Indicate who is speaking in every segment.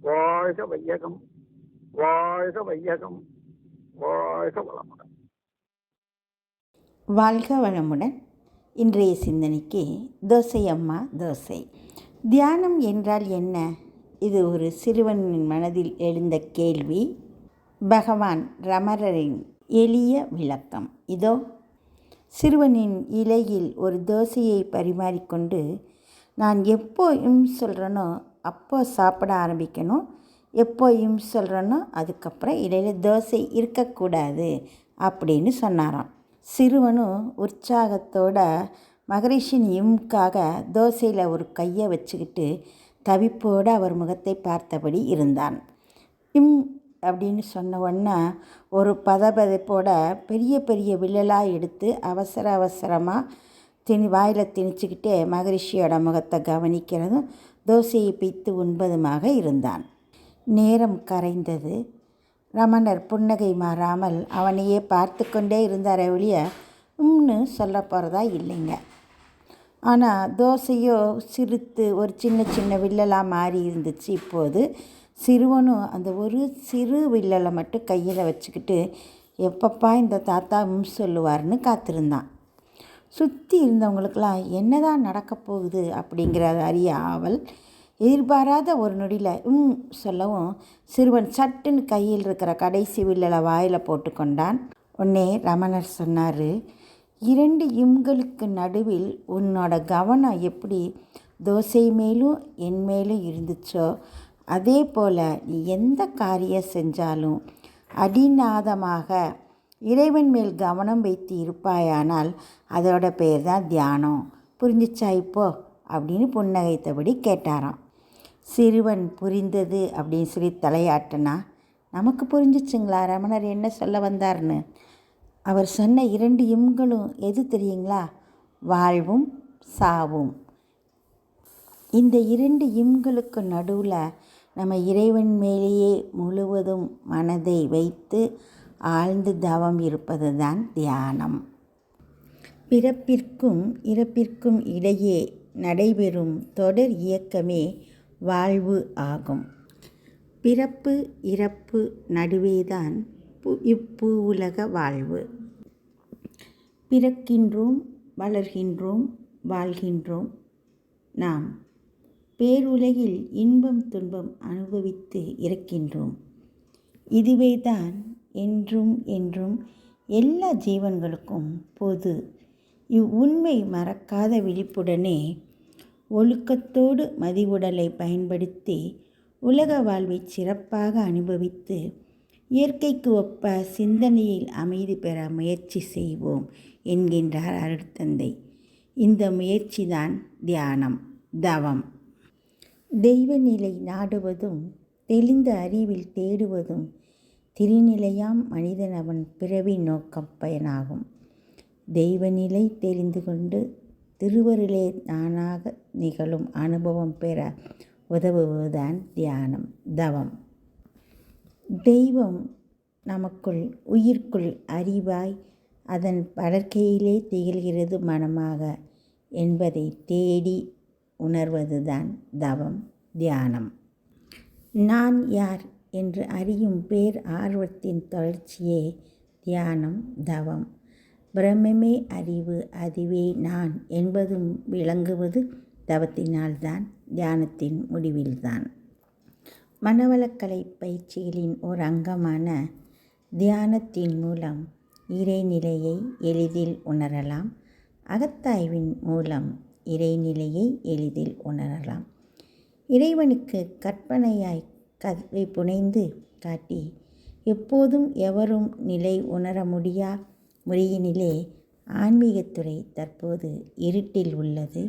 Speaker 1: வாழ்க வையகம் வாழ்க வையகம் வாழ்க வளமுடன்.
Speaker 2: வாழ்க வளமுடன். இன்றைய சிந்தனைக்கு தோசை அம்மா தோசை. தியானம் என்றால் என்ன? இது ஒரு சிறுவனின் மனதில் எழுந்த கேள்வி. பகவான் ரமரரின் எளிய விளக்கம். இதோ சிறுவனின் இலையில் ஒரு தோசையை பரிமாறிக்கொண்டு நான் எப்போ இம் சொல்கிறேனோ அப்போ சாப்பிட ஆரம்பிக்கணும். எப்போ இம் சொல்கிறேனோ அதுக்கப்புறம் இடையில் தோசை இருக்கக்கூடாது அப்படின்னு சொன்னாராம். சிறுவனும் உற்சாகத்தோட மகரிஷின் இம்காக தோசையில் ஒரு கையை வச்சுக்கிட்டு தவிப்போடு அவர் முகத்தை பார்த்தபடி இருந்தான். இம் அப்படின்னு சொன்ன உடனே ஒரு பதபதைப்போட பெரிய பெரிய வில்லலாக எடுத்து அவசர அவசரமாக திணி வாயில் திணிச்சுக்கிட்டே மகரிஷியோட முகத்தை கவனிக்கிறதும் தோசையை பிய்த்து உண்பதுமாக இருந்தான். நேரம் கரைந்தது. ரமணர் புன்னகை மாறாமல் அவனையே பார்த்து கொண்டே இருந்தாரே ஒழிய உம்னு சொல்ல போகிறதா இல்லைங்க. ஆனால் தோசையோ சிறுத்து ஒரு சின்ன சின்ன வில்லலாக மாறி இருந்துச்சு இப்போது. சிறுவனும் அந்த ஒரு சிறு வில்லலை மட்டும் கையில் வச்சுக்கிட்டு எப்பப்பா இந்த தாத்தா உம் சொல்லுவார்னு காத்திருந்தான். சுற்றி இருந்தவங்களுக்கெல்லாம் என்னதான் நடக்கப் போகுது அப்படிங்கிறத அறிய ஆவல் எதிர்பாராத ஒரு நொடியில் உம் சொல்லவும் சிறுவன் சட்டுன்னு கையில் இருக்கிற கடைசி வில்லலை வாயில் போட்டுக்கொண்டான். உடனே ரமணர் சொன்னார் இரண்டு இம்களுக்கு நடுவில் உன்னோட கவனம் எப்படி தோசை மேலும் என் மேலும் இருந்துச்சோ அதே போல் நீ எந்த காரியம் செஞ்சாலும் அடிநாதமாக இறைவன் மேல் கவனம் வைத்து இருப்பாயானால் அதோட பேர் தான் தியானம். புரிஞ்சிச்சா இப்போ? அப்படின்னு புன்னகைத்தபடி கேட்டாராம். சிறுவன் புரிந்தது அப்படின்னு சொல்லி தலையாட்டினா நமக்கு புரிஞ்சிச்சுங்களா? ரமணர் என்ன சொல்ல வந்தார்னு? அவர் சொன்ன இரண்டு இம்களும் எது தெரியுங்களா? வாழ்வும் சாவும். இந்த இரண்டு இம்களுக்கு நடுவில் நம்ம இறைவன் மேலேயே முழுவதும் மனதை வைத்து ஆழ்ந்து தவம் இருப்பது தான் தியானம். பிறப்பிற்கும் இறப்பிற்கும் இடையே நடைபெறும் தொடர் இயக்கமே வாழ்வு ஆகும். பிறப்பு இறப்பு நடுவேதான் இப்பூ உலக வாழ்வு. பிறக்கின்றோம் வளர்கின்றோம் வாழ்கின்றோம் நாம். பேருலகில் இன்பம் துன்பம் அனுபவித்து இறக்கின்றோம். இதுவே தான் என்றும் என்றும் எல்லா ஜீவன்களுக்கும் பொது. இவ்வுண்மை மறக்காத விழிப்புடனே ஒழுக்கத்தோடு மதிவுடலை பயன்படுத்தி உலக வாழ்வை சிறப்பாக அனுபவித்து இயற்கைக்கு ஒப்ப சிந்தனையில் அமைதி பெற முயற்சி செய்வோம் என்கின்றார் அருட்தந்தை. இந்த முயற்சிதான் தியானம் தவம். தெய்வநிலை நாடுவதும் தெளிந்த அறிவில் தேடுவதும் திருநிலையாம் மனிதன் அவன் பிறவி நோக்கம் பயனாகும். தெய்வநிலை தெரிந்து கொண்டு திருவருளே நானாக நிகழும் அனுபவம் பெற உதவுவதுதான் தியானம் தவம். தெய்வம் நமக்குள் உயிர்க்குள் அறிவாய் அதன் வளர்க்கையிலே திகழ்கிறது மனமாக என்பதை தேடி உணர்வதுதான் தவம் தியானம். நான் யார் என்று அறியும் பேர் ஆர்வத்தின் தொடர்ச்சியே தியானம் தவம். பிரம்மே அறிவு அதுவே நான் என்பதும் விளங்குவது தவத்தினால்தான் தியானத்தின் முடிவில்தான். மனவளக்கலை பயிற்சிகளின் ஒரு அங்கமான தியானத்தின் மூலம் இறைநிலையை எளிதில் உணரலாம். அகத்தாய்வின் மூலம் இறைநிலையை எளிதில் உணரலாம். இறைவனுக்கு கற்பனையாய் கதவை புனைந்து காட்டி எப்போதும் எவரும் நிலை உணர முடியா? முறையினிலே ஆன்மீகத்துறை தற்போது இருட்டில் உள்ளது.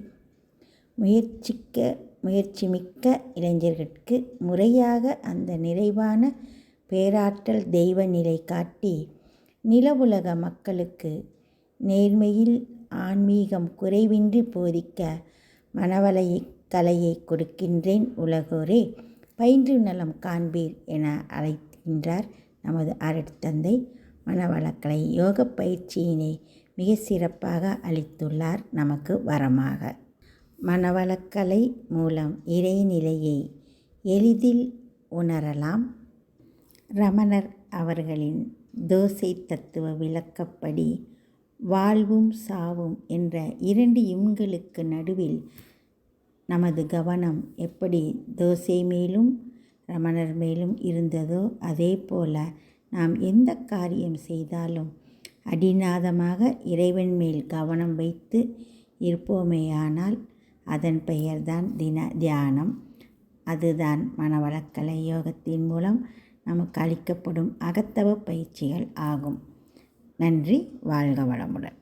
Speaker 2: முயற்சிக்க முயற்சி மிக்க இளைஞர்களுக்கு முறையாக அந்த நிறைவான பேராற்றல் தெய்வ நிலை காட்டி நிலவுலக மக்களுக்கு நேர்மையில் ஆன்மீகம் குறைவின்றி போதிக்க மனவலையை கலையை கொடுக்கின்றேன் உலகோரே. பயின்று நலம் காண்பீர் என அழைக்கின்றார் நமது அரட்தந்தை மனவளக்கலை யோக பயிற்சியினை மிக சிறப்பாக அளித்துள்ளார் நமக்கு வரமாக. மனவளக்கலை மூலம் இறைநிலையை எளிதில் உணரலாம். ரமணர் அவர்களின் தோசை தத்துவ விளக்கப்படி வாழ்வும் சாவும் என்ற இரண்டு இம்களுக்கு நடுவில் நமது கவனம் எப்படி தோசை மேலும் ரமணர் மேலும் இருந்ததோ அதே போல நாம் எந்த காரியம் செய்தாலும் அடிநாதமாக இறைவன் மேல் கவனம் வைத்து இருப்போமேயானால் அதன் பெயர்தான் தின தியானம். அதுதான் மனவளக்கலை யோகத்தின் மூலம் நமக்கு அளிக்கப்படும் அகத்தவ பயிற்சிகள் ஆகும். நன்றி வாழ்க வளமுடன்.